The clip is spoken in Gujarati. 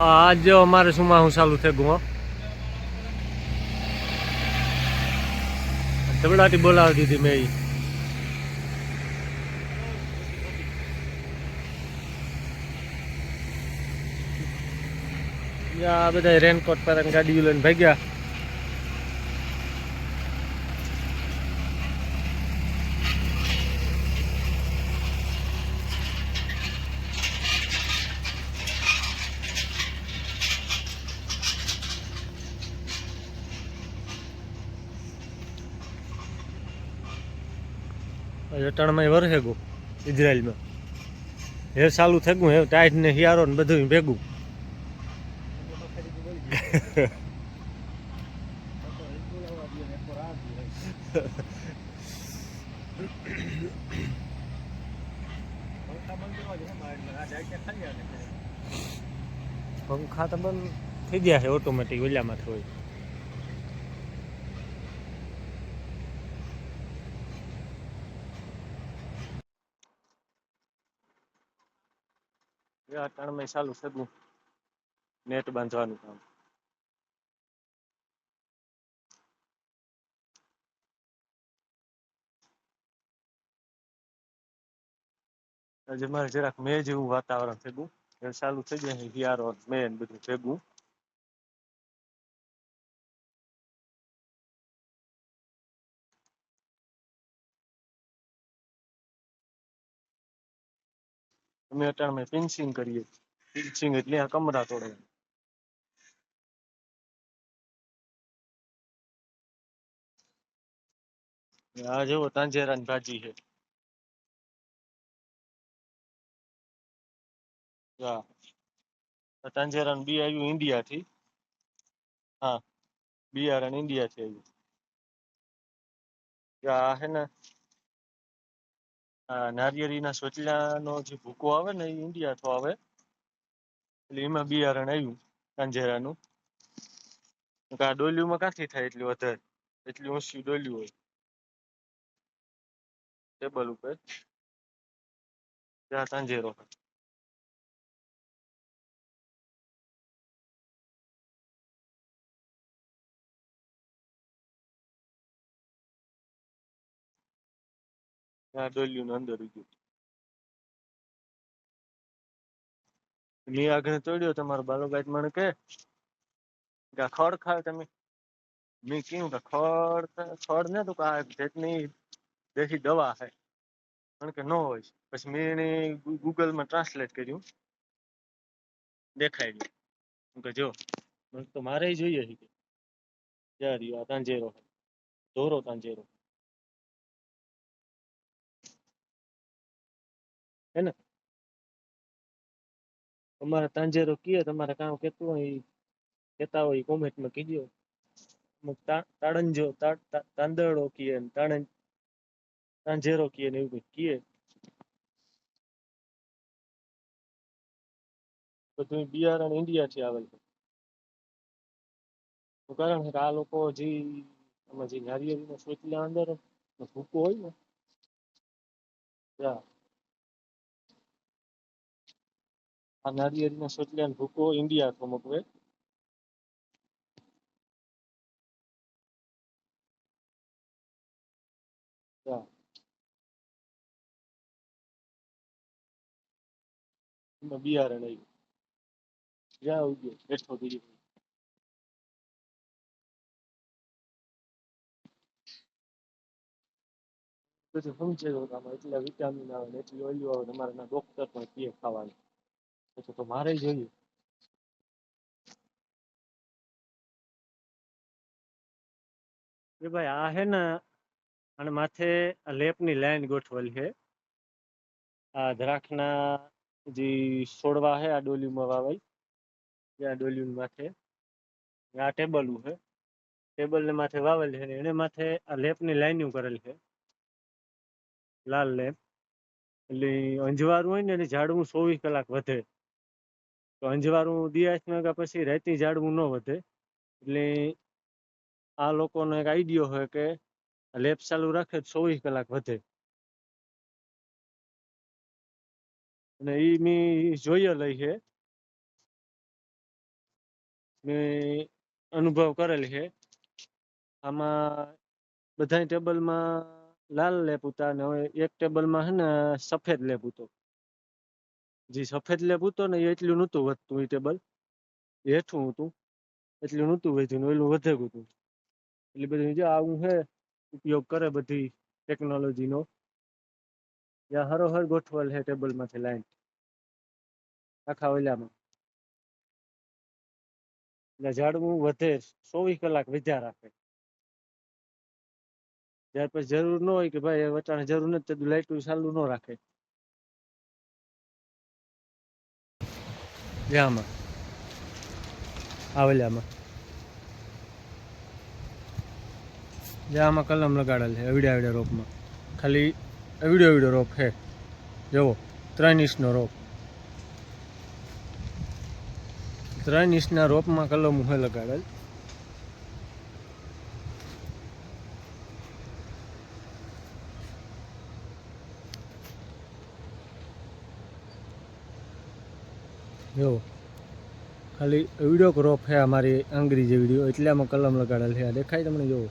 આજ જો અમારે સુમાં હું ચાલુ થઈ હો. ધબડાટી બોલાવી દીધી મેં. આ બધા રેનકોટ પર ગાડીઓ લઈને ભાગ્યા રટાણમાં વરસે ગયું ઇઝરાયલમાં. હે ચાલુ થઈ ગયું હે ટાઈટ ને હિયારો ને બધું ભેગું. પંખા તો બંધ થઈ ગયા છે ઓટોમેટિક ઓલામાં હોય. ત્રણમાં ચાલુ ગયું નેટ બાંધવાનું કામ. મારે જરાક મે જેવું વાતાવરણ એ ચાલુ થઈ જાય હિયારો મે ને બધું ભેગું. અમે અટાણમાં પિન્સિંગ કરીએ. પિન્સિંગ એટલે આ કમરા તોડે આ જેવો તાંજેરાની ભાજી છે. હા. આ તાંજેરાનું બી આવ્યું ઇન્ડિયાથી. હા. બિયારણ ઇન્ડિયાથી આવ્યું આ હે ને આ નારિયેળીના સોચલાનો જે ભૂકો આવે ને એ તો આવે. એટલે એમાં બિયારણ આવ્યું કાંજેરાનું. આ ડોલીઓમાં ક્યાંથી થાય એટલી વધારે? એટલી ઓછી ડોલિયું હોય. ટેબલ ઉપર. ત્યાં તાંજેરો. ત્યાં ડોલીનું અંદર ગયું મેં આગળ તોડ્યો તમારો બાલોગાઈટ મને કે ખડ ખાવ તમે મેં કીધું કે ખડ ખડ ને તો આ જાતની દેશી દવા છે પણ કે ન હોય પછી મેં એને ગૂગલમાં ટ્રાન્સલેટ કર્યું દેખાડ્યું હું કે જો તો મારે જોઈએ છે કે યાર આ તાંજેરો. ધોરો તાંજેરો હે ને? તમારે તાંજેરો કીએ, તમારે કામ કેટલું હોય, ઈ કહેતા હોયમાં કીજો અમુક તા- તાડંજો તા- તા- તાંદડો તાંજેરો કીએ ને એવું કંઈક કીએ. બધું બિયારણ ઇન્ડિયાથી આવેલ છે. એનું કારણ કે આ લોકો જે આમાં જે નારિયેળીના અંદર ભૂકો હોય ને નારિયેળીના સોચલાનો ભૂકો ઇન્ડિયાથી મોકલે. ત્યાં એમાં બિયારણ જ્યાં ઉગ્યો બેઠો બીજું બધું સમજે એટલે વિટામિન આવે ને એટલી ઓઈલ આવે ને ડોક્ટર પણ પીએ ખાવાનું. પછી તો મારે જોઈએ. એ ભાઈ, આ હે ને, અને માથે આ લેપની લાઈન ગોઠવેલી છે આ દ્રાક્ષના જે છોડવા છે આ ડોલીમાં વાવેલ આ ડોલીની માથે. આ ટેબલું છે ટેબલ ને માથે વાવેલ છે એને માથે આ લેપની લાઈનિંગ કરેલ છે લાલ લેપ. એટલે અંજવાળું હોય ને, એને ઝાડવું ચોવીસ કલાક વધે. તો અંજવાળું દિયાસ વાગ્યા પછી રાતે ઝાડવું ન વધે. એટલે આ લોકોનો એક આઈડિયો હોય કે લેપ ચાલુ રાખે ચોવીસ કલાક વધે. અને એ મેં જોયેલ છે મેં અનુભવ કરેલ છે આમાં બધા ટેબલમાં લાલ લેપ હતા અને એક ટેબલમાં છે ને સફેદ લેપ હતો જે સફેદ લેપ હતો ને એ એટલું નહોતું વધતું એ ટેબલ હેઠું હતું. એટલું નહોતું વધ્યું એટલું વધેલું હતું. એટલે બધું જો આવું છે ઉપયોગ કરે બધી ટેકનોલોજીનો જ્યાં હરોહર ગોઠવેલ છે ટેબલમાંથી લાઈન આખા ઓલામાં. એટલે ઝાડવું વધે ચોવીસ કલાક વધ્યા રાખે. ત્યાર પછી જરૂર ન હોય કે ભાઈ હવે જરૂર નથી તો લાઈટ ચાલુ ન રાખે. જે આમાં આવેલામાં જે કલમ લગાડેલ છે એવડે એવડે રોપમાં ખાલી એવડો એવડો રોપ છે જુઓ ત્રણ ઇંચનો રોપ ત્રણ ઇંચના રોપમાં કલમ હું લગાડેલ જો, ખાલી વીડિયો ક્રોપ છે અમારી આંગળી વીડિયો એટલે આમાં કલમ લગાડેલ છે. દેખાય તમને જોવો